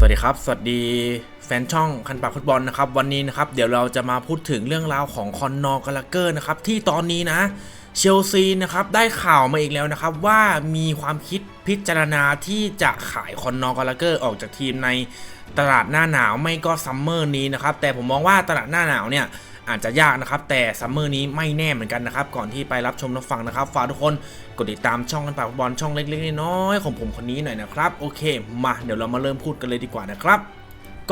สวัสดีครับ สวัสดีแฟนช่องคันปากฟุตบอลนะครับ วันนี้นะครับ เดี๋ยวเราจะมาพูดถึงเรื่องราวของคอนนอร์กาลาเกอร์นะครับ ที่ตอนนี้นะเชลซีนะครับได้ข่าวมาอีกแล้วนะครับ ว่ามีความคิดพิจารณาที่จะขายคอนนอร์กาลาเกอร์ออกจากทีมในตลาดหน้าหนาวไม่ก็ซัมเมอร์นี้นะครับ แต่ผมมองว่าตลาดหน้าหนาวเนี่ย อาจจะยากนะครับ แต่ซัมเมอร์นี้ไม่แน่เหมือนกันนะครับ ก่อนที่ไปรับชมรับฟังนะครับฝากทุกคนกดติดตามช่องกันปากฟุตบอลช่องเล็กๆน้อยๆของผมคนนี้หน่อยนะครับโอเค มาเดี๋ยวเรามาเริ่มพูดกันเลยดีกว่านะครับ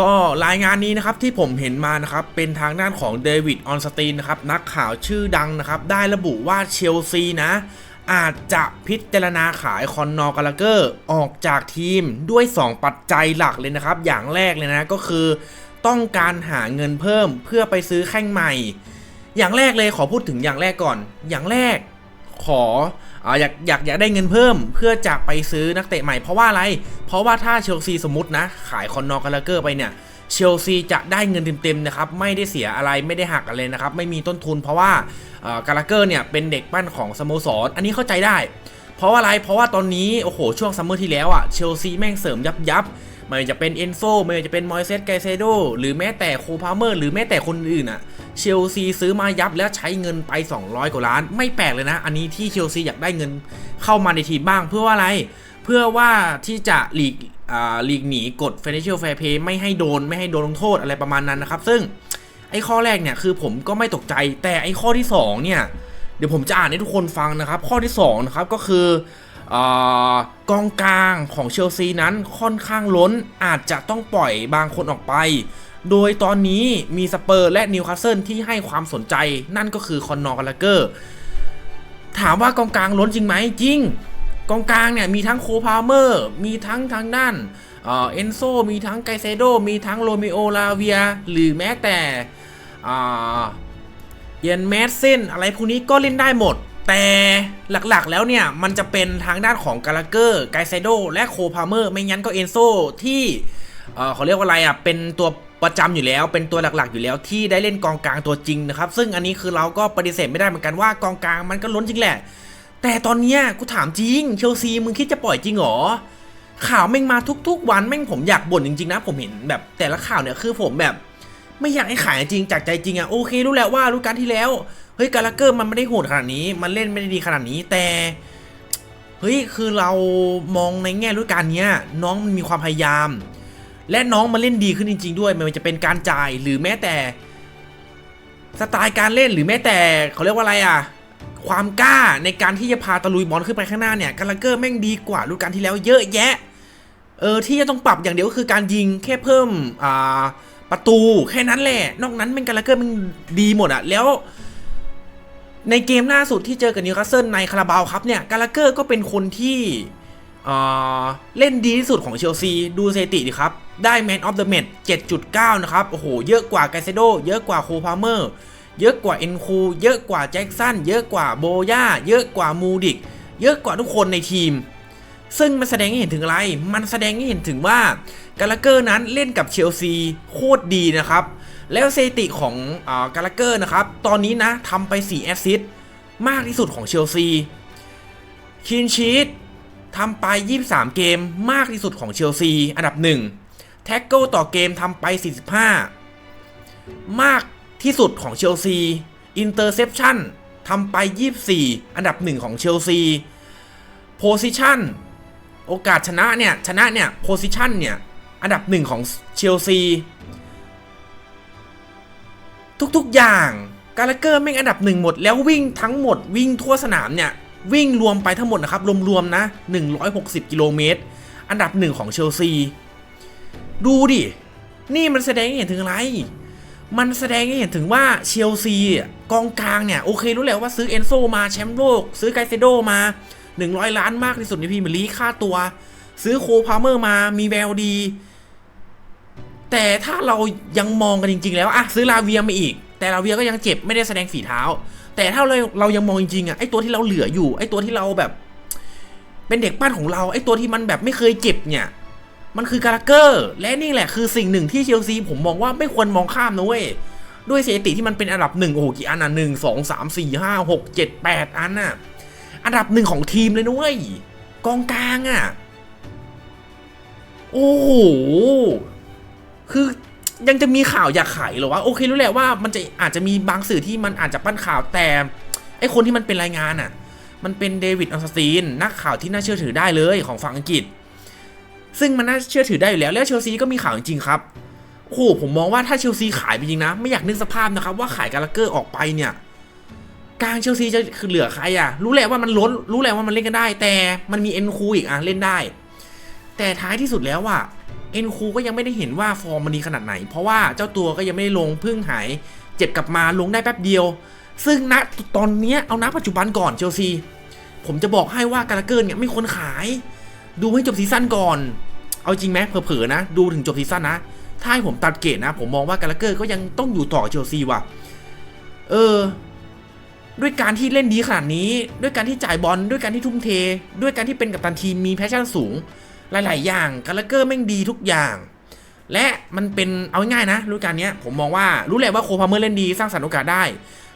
ก็รายงานนี้นะครับที่ผมเห็นมานะครับเป็นทางด้านของเดวิดออนสตีนนะครับนักข่าวชื่อดังนะครับได้ระบุว่าเชลซีนะอาจจะพิจารณาขายคอนนอร์กาลาเกอร์ออกจากทีมด้วย 2 ปัจจัยหลักเลยนะครับ อย่างแรกเลยนะก็คือ ต้องการหาเงินเพิ่มเพื่อไปซื้อแข้งใหม่ อย่างแรกเลยขอพูดถึงอย่างแรกก่อน อย่างแรกขอออยากอยากอยากได้เงินเพิ่มเพื่อจะไปซื้อนักเตะใหม่เพราะว่าอะไร เพราะว่าถ้าเชลซีสมมตินะ ขายคอนนอร์กาลาเกอร์ไปเนี่ยเชลซีจะได้เงินเต็มๆนะครับไม่ได้เสียอะไรไม่ได้หักอะไรนะครับไม่มีต้นทุนเพราะว่ากาลาเกอร์เนี่ยเป็นเด็กปั้นของสโมสรอันนี้เข้าใจได้ เพราะว่าอะไรเพราะว่าตอนนี้โอ้โหช่วงซัมเมอร์ที่แล้วอะเชลซีแม่งเสริมยับยับ ไม่ว่าจะเป็นเอนโซไม่ว่าจะเป็นมอยเซสไกเซโดหรือแม้แต่โคพาเมอร์ หรือแม้แต่คนอื่นอะเชลซีซื้อมายับแล้วใช้เงินไป 200 กว่าล้าน ไม่แปลกเลยนะ อันนี้ที่เชลซีอยากได้เงินเข้ามาในทีมบ้างเพื่อว่าอะไร เพื่อว่าที่จะหลีกหลีกหนีกฎ financial fair play ไม่ให้โดนไม่ให้โดนลงโทษอะไรประมาณนั้นนะครับ ซึ่งไอ้ข้อแรกเนี่ยคือผมก็ไม่ตกใจแต่ไอ้ข้อที่สองเนี่ยเดี๋ยวผมจะอ่านให้ทุกคนฟังนะครับ ข้อที่2นะครับก็คือ กองกลางของเชลซีนั้นค่อนข้างล้นอาจจะต้องปล่อยบางคนออกไป โดยตอนนี้มีสเปอร์และนิวคาสเซิลที่ให้ความสนใจนั่นก็คือคอนนอร์กาลาเกอร์ ถามว่ากองกลางล้นจริงไหมจริง กองกลางเนี่ยมีทั้งโคพาเมอร์ มีทั้งทางด้านเอ็นโซมีทั้งไกเซโด มีทั้งโรมิโอลาเวีย หรือแม้แต่อ่าเยนแมสเซนอะไรพวกนี้ก็เล่นได้หมด แต่หลักๆแล้วเนี่ย มันจะเป็นทางด้านของกาลาเกอร์ไกไซโดและโคพาเมอร์ไม่งั้นก็เอนโซที่เขาเรียกว่าอะไรอะเป็นตัวประจำอยู่แล้ว เป็นตัวหลักๆอยู่แล้วที่ได้เล่นกองกลางตัวจริงนะครับ ซึ่งอันนี้คือเราก็ปฏิเสธไม่ได้เหมือนกันว่ากองกลางมันก็ล้นจริงแหละ แต่ตอนเนี้ยกูถามจริงเชลซีมึงคิดจะปล่อยจริงเหรอข่าวแม่งมาทุก ๆ วันแม่งผมอยากบ่นจริงๆนะผมเห็นแบบแต่ละข่าวเนี่ยคือผมแบบ ไม่อยากให้ขายจริงจากใจจริงอะโอเครู้แล้วว่ารู้การที่แล้ว เฮ้ย กาลาเกอร์มันไม่ได้โหดขนาดนี้ มันเล่นไม่ได้ดีขนาดนี้แต่ เฮ้ย คือเรามองในแง่รู้การเนี้ย น้องมันมีความพยายาม และน้องมันเล่นดีขึ้นจริง ๆ ด้วยม่ว่าจะเป็นการจ่ายหรือแม้แต่ สไตล์การเล่นหรือแม้แต่เขาเรียกว่าอะไรอะความกล้าในการที่จะพาตะลุยบอลขึ้นไปข้างหน้าเนี่ยกาลาเกอร์แม่งดีกว่ารู้การที่แล้วเยอะแยะ เออที่จะต้องปรับอย่างเดียวก็คือการยิงแค่เพิ่มอ่าประตูแค่นั้นแหละ นอกนั้นเป็นกาลาเกอร์มันดีหมดอะแล้ว ในเกมล่าสุดที่เจอกับนิวคาสเซิลในคาราบาวครับเนี่ยกาลาเกอร์ก็เป็นคนที่เล่นดีที่สุดของเชลซีดูสถิติดิครับ ได้แมนออฟเดอะแมต7.9 นะครับ โอ้โห เยอะกว่าไกเซโด เยอะกว่าโคพาเมอร์ เยอะกว่าเอ็นคู เยอะกว่าแจ็กสัน เยอะกว่าโบย่า เยอะกว่ามูดิก เยอะกว่าทุกคนในทีม ซึ่งมันแสดงให้เห็นถึงอะไร มันแสดงให้เห็นถึงว่ากาลาเกอร์นั้นเล่นกับเชลซีโคตรดีนะครับ แล้วสถิติของอกาลาเกอร์นะครับ ตอนนี้นะทำไป 4 แอสซิสต์มากที่สุดของเชลซีคินชีตทำไป 23 เกมมากที่สุดของเชลซีอันดับ 1 แท็กเกิลต่อเกมทำไป 45 มากที่สุดของเชลซีอินเตอร์เซปชันทำไป 24 อันดับ 1 ของเชลซีโพซิชันโอกาสชนะเนี่ย ชนะเนี่ยโพซิชันเนี่ย อันดับหนึ่งของเชลซี ทุกๆอย่างกาลเกอร์แม่งอันดับหนึ่งหมด แล้ววิ่งทั้งหมดวิ่งทั่วสนามเนี่ย วิ่งรวมไปทั้งหมดนะครับ รวมๆนะ 160 กิโลเมตร อันดับหนึ่งของเชลซี ดูดิ นี่มันแสดงให้เห็นถึงอะไร มันแสดงให้เห็นถึงว่าเชลซีกองกลางเนี่ย โอเครู้แล้วว่าซื้อเอนโซมาแชมป์โลก ซื้อไกเซโดมา 100 ล้านมากที่สุดในพรีเมียร์ลีกค่าตัว ซื้อโคพาเมอร์มามีแววดี แต่ถ้าเรายังมองกันจริง ๆ แล้วอะซื้อลาเวียมาอีก แต่ลาเวียก็ยังเจ็บไม่ได้แสดงฝีเท้า แต่ถ้าเราเรายังมองจริงๆอะไอตัวที่เราเหลืออยู่ ไอตัวที่เราแบบ เป็นเด็กปั้นของเราไอตัวที่มันแบบไม่เคยเจ็บเนี่ยมันคือกาลาเกอร์และนี่แหละคือสิ่งหนึ่งที่เชลซีผมมองว่าไม่ควรมองข้ามนะเว้ยด้วยสถิติที่มันเป็นอันดับหนึ่งโอ้โหกี่อันอะหนึ่งสองสามสี่ห้าหกเจ็ดแปดอันน่ะอันดับหนึ่งของทีมเลยนะเว้ยกองกลางอะโอ้โห คือยังจะมีข่าวอยากขายหรอวะโอเครู้แหละว่ามันจะอาจจะมีบางสื่อที่มันอาจจะปั้นข่าวแต่ไอคนที่มันเป็นรายงานอะ มันเป็นเดวิดอัลสตีนนักข่าวที่น่าเชื่อถือได้เลยของฝั่งอังกฤษ ซึ่งมันน่าเชื่อถือได้อยู่แล้ว แล้วเชลซีก็มีข่าวจริงครับโอ้โหผมมองว่าถ้าเชลซีขายไปจริงนะ ไม่อยากนึกสภาพนะครับว่าขายกาลาเกอร์ออกไปเนี่ยกลางเชลซีจะคือเหลือใครอะ รู้แหละว่ามันล้นรู้แหละว่ามันเล่นกันได้ แต่มันมีเอ็นคูอีกอะเล่นได้ แต่ท้ายที่สุดแล้วอะ เอ็นคูก็ยังไม่ได้เห็นว่าฟอร์มมันดีขนาดไหน เพราะว่าเจ้าตัวก็ยังไม่ได้ลงเพิ่งหายเจ็บกลับมาลงได้แป๊บเดียว ซึ่งณตอนนี้เอาณปัจจุบันก่อนเชลซี ผมจะบอกให้ว่ากาลาเกอร์เนี่ยไม่ควรขาย ดูให้จบซีซั่นก่อน เอาจริงไหมเผลอๆนะ ดูถึงจบซีซั่นนะ ถ้าให้ผมตัดเกรดนะ ผมมองว่ากาลาเกอร์ก็ยังต้องอยู่ต่อเชลซีว่ะ เออ ด้วยการที่เล่นดีขนาดนี้ ด้วยการที่จ่ายบอล ด้วยการที่ทุ่มเท ด้วยการที่เป็นกัปตันทีมมีแพชชั่นสูง หลาย ๆ อย่างกาลาเกอร์แม่งดีทุกอย่าง และมันเป็นเอาง่ายๆนะฤดูกาลเนี้ยผมมองว่ารู้แหละว่าโคพาเมอร์เล่นดีสร้างสรรค์โอกาสได้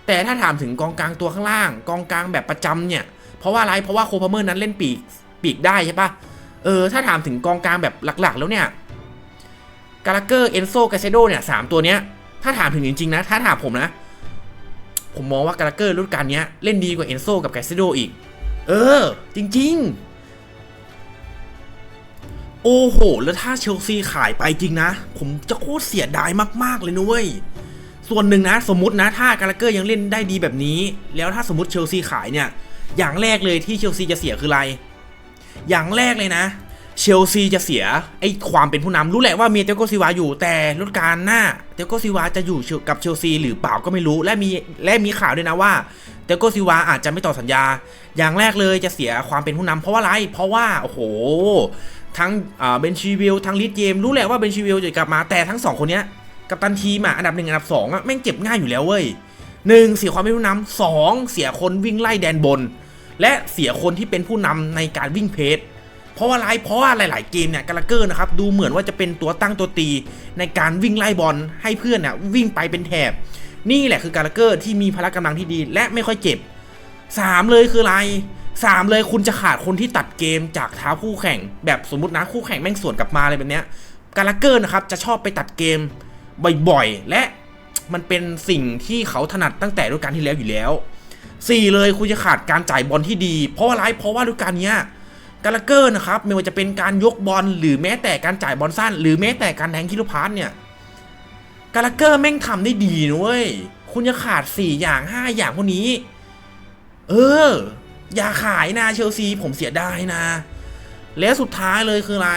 แต่ถ้าถามถึงกองกลางตัวข้างล่าง กองกลางแบบประจำเนี่ยเพราะว่าอะไรเพราะว่าโคพาเมอร์นั้นเล่นปีกปีกได้ใช่ปะเออถ้าถามถึงกองกลางแบบหลัก ๆ แล้วเนี่ยกาลาเกอร์เอนโซกาเซโดเนี่ยสามตัวเนี้ยถ้าถามถึงจริง ๆ นะ ถ้าถามผมนะ ผมมองว่ากาลาเกอร์รุ่นการเนี้ยเล่นดีกว่าเอนโซกับกาเซโดอีก เออ จริง ๆ โอ้โห แล้วถ้าเชลซีขายไปจริงนะ ผมจะโคตรเสียดายมาก ๆ เลยนะเว้ย ส่วนหนึ่งนะ สมมตินะ ถ้ากาลเกอร์ยังเล่นได้ดีแบบนี้ แล้วถ้าสมมติเชลซีขายเนี่ย อย่างแรกเลยที่เชลซีจะเสียคืออะไร อย่างแรกเลยนะ เชลซีจะเสียไอ้ความเป็นผู้นำรู้แหละว่ามีเตโกซิวาอยู่แต่ฤดูกาลหน้าเตโกซิวาจะอยู่กับเชลซีหรือเปล่าก็ไม่รู้ และมีและมีข่าวด้วยนะว่าเตโกซิวาอาจจะไม่ต่อสัญญา อย่างแรกเลยจะเสียความเป็นผู้นำเพราะว่าอะไรเพราะว่าโอ้โห ทั้งเบนชีวิลทั้งลิดเจมรู้แหละว่าเบนชีวิลจะกลับมาแต่ทั้งสองคนเนี้ยกับตันทีมอะอันดับหนึ่งอันดับสองอะแม่งเจ็บง่ายอยู่แล้วเว้ยหนึ่งเสียความเป็นผู้นำสองเสียคนวิ่งไล่แดนบน และเสียคนที่เป็นผู้นำในการวิ่งเพจเพราะว่าอะไรเพราะว่าหลาย ๆ เกมเนี่ยกาลาเกอร์นะครับดูเหมือนว่าจะเป็นตัวตั้งตัวตีในการวิ่งไล่บอลให้เพื่อนเนี่ยวิ่งไปเป็นแถบ นี่แหละคือกาลาเกอร์ที่มีพละกำลังที่ดี และไม่ค่อยเจ็บสามเลยคืออะไร สามเลยคุณจะขาดคนที่ตัดเกมจากเท้าคู่แข่ง แบบสมมตินะคู่แข่งแม่งสวนกลับมาอะไรแบบเนี้ยกาลาเกอร์นะครับจะชอบไปตัดเกมบ่อยๆ และมันเป็นสิ่งที่เขาถนัดตั้งแต่ฤดูกาลที่แล้วอยู่แล้วสี่เลยคุณจะขาดการจ่ายบอลที่ดี เพราะอะไรเพราะว่าฤดูกาลเนี้ยกาลาเกอร์นะครับไม่ว่าจะเป็นการยกบอลหรือแม้แต่การจ่ายบอลสั้น หรือแม้แต่การแทงคิโลพาสเนี่ยกาลาเกอร์แม่งทำได้ดีนะเว้ย คุณจะขาด 4 อย่าง 5 อย่างพวกนี้ เออ อย่าขายนะเชลซีผมเสียดายนะ แล้วสุดท้ายเลยคืออะไร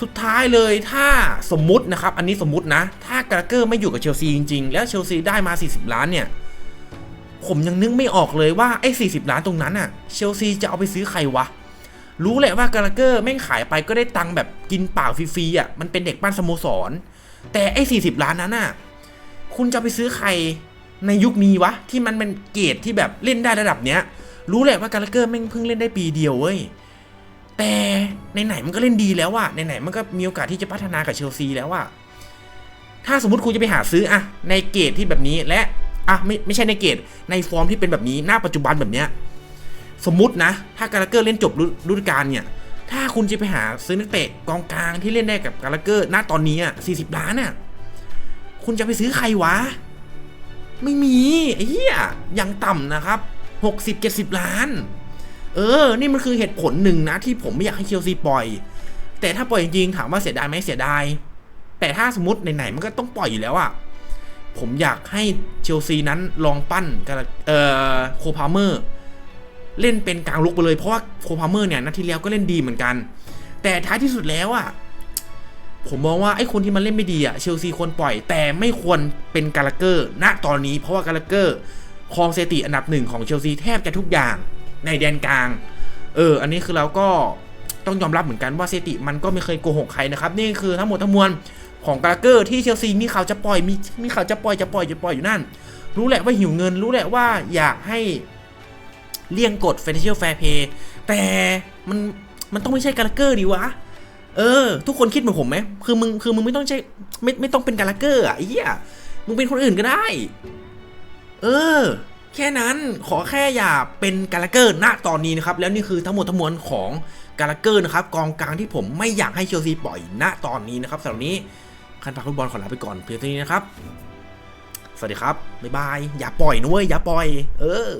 สุดท้ายเลยถ้าสมมุตินะครับ อันนี้สมมุตินะ ถ้ากาลาเกอร์ไม่อยู่กับเชลซีจริง ๆ แล้วเชลซีได้มา 40 ล้านเนี่ย ผมยังนึกไม่ออกเลยว่าไอ้40ล้านตรงนั้นอะเชลซีจะเอาไปซื้อใครวะ รู้แหละว่ากาลาเกอร์แม่งขายไปก็ได้ตังค์แบบกินเปล่าฟรีๆอะมันเป็นเด็กบ้านสโมสร แต่ไอ้สี่สิบล้านนั้นอะคุณจะไปซื้อใครในยุคนี้วะที่มันเป็นเกรดที่แบบเล่นได้ระดับเนี้ย รู้แหละว่ากาลเกอร์แม่งเพิ่งเล่นได้ปีเดียวเว้ย แต่ในไหนๆมันก็เล่นดีแล้วอะในไหนๆมันก็มีโอกาสที่จะพัฒนากับเชลซีแล้วอะถ้าสมมติคุณจะไปหาซื้ออะในเกรดที่แบบนี้และอะไม่ไม่ใช่ในเกรดในฟอร์มที่เป็นแบบนี้หน้าปัจจุบันแบบเนี้ยสมมุตินะ ถ้ากาลเกอร์เล่นจบฤดูกาลเนี่ย ถ้าคุณจะไปหาซื้อนักเตะกองกลางที่เล่นได้กับกาลเกอร์ ณตอนนี้อะสี่สิบล้านอะคุณจะไปซื้อใครวะ ไม่มีไอ้เหี้ยยังต่ำนะครับ หกสิบเจ็ดสิบล้าน เออ นี่มันคือเหตุผลหนึ่งนะที่ผมไม่อยากให้เชลซีปล่อย แต่ถ้าปล่อยจริงๆถามว่าเสียดายไหมเสียดาย แต่ถ้าสมมติไหนๆมันก็ต้องปล่อยอยู่แล้วอะผมอยากให้เชลซีนั้นลองปั้นกับเอ่อโคพาเมอร์เล่นเป็นกลางลุกไปเลยเพราะว่าโคพาเมอร์เนี่ยนัดที่แล้วก็เล่นดีเหมือนกัน แต่ท้ายที่สุดแล้วอะผมมองว่าไอ้คนที่มันเล่นไม่ดีอะเชลซีควรปล่อย แต่ไม่ควรเป็นกาลาเกอร์ ณตอนนี้เพราะว่ากาลาเกอร์ ครองสถิติอันดับหนึ่งของเชลซีแทบจะทุกอย่างในแดนกลาง เออ อันนี้คือเราก็ต้องยอมรับเหมือนกันว่าสถิติมันก็ไม่เคยโกหกใครนะครับ นี่คือทั้งหมดทั้งมวลของกาลเกอร์ที่เชลซีมีข่าวจะปล่อยมีมีข่าวจะปล่อยจะปล่อยจะปล่อยอยู่นั่น รู้แหละว่าหิวเงิน รู้แหละว่าอยากให้เลี่ยงกฎ financial fair play แต่มันมันต้องไม่ใช่กาลเกอร์ดีวะ เออ ทุกคนคิดเหมือนผมไหมคือมึงคือมึงไม่ต้องใช่ไม่ไม่ต้องเป็นกาลเกอร์อะไอ้เหี้ยมึงเป็นคนอื่นก็ได้ เออ แค่นั้นขอแค่อย่าเป็นกาลาเกอร์ณตอนนี้นะครับ แล้วนี่คือทั้งหมดทั้งมวลของกาลาเกอร์นะครับกองกลางที่ผมไม่อยากให้เชลซีปล่อยณตอนนี้นะครับสำหรับนนี้คันปากฟุตบอลขอลาไปก่อนเพียงเท่านี้นะครับ สวัสดีครับ บ๊ายบาย อย่าปล่อยนุ้ยอย่าปล่อย เออ